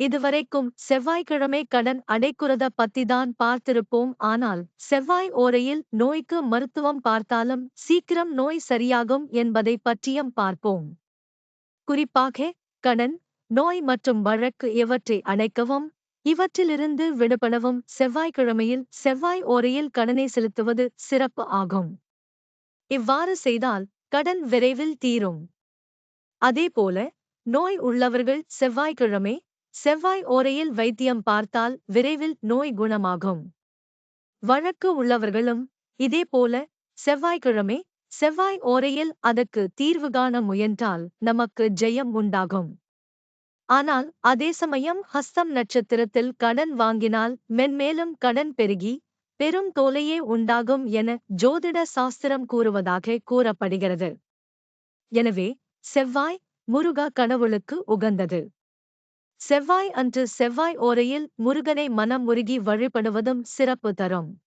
இதுவரைக்கும் செவ்வாய்க்கிழமை கடன் அடைக்குறத பத்திதான் பார்த்திருப்போம். ஆனால் செவ்வாய் ஓரையில் நோய்க்கு மருத்துவம் பார்த்தாலும் சீக்கிரம் நோய் சரியாகும் என்பதை பற்றியும் பார்ப்போம். குறிப்பாக கடன் நோய் மற்றும் வழக்கு இவற்றை அடைக்கவும் இவற்றிலிருந்து விடுபடவும் செவ்வாய்க்கிழமையில் செவ்வாய் ஓரையில் கடனை செலுத்துவது சிறப்பு ஆகும். இவ்வாறு செய்தால் கடன் விரைவில் தீரும். அதேபோல நோய் உள்ளவர்கள் செவ்வாய்க்கிழமை செவ்வாய் ஓரையில் வைத்தியம் பார்த்தால் விரைவில் நோய் குணமாகும். வழக்கு உள்ளவர்களும் இதேபோல செவ்வாய்க்கிழமை செவ்வாய் ஓரையில் அதற்கு தீர்வு காண முயன்றால் நமக்கு ஜெயம் உண்டாகும். ஆனால் அதே சமயம் ஹஸ்தம் நட்சத்திரத்தில் கடன் வாங்கினால் மென்மேலும் கடன் பெருகி பெரும் தோலையே உண்டாகும் என ஜோதிட சாஸ்திரம் கூறுவதாக கூறப்படுகிறது. எனவே செவ்வாய் முருகா கடவுளுக்கு உகந்தது. செவ்வாய் அன்று செவ்வாய் ஓரையில் முருகனை மனம் உருகி வழிபடுவதும் சிறப்பு தரும்.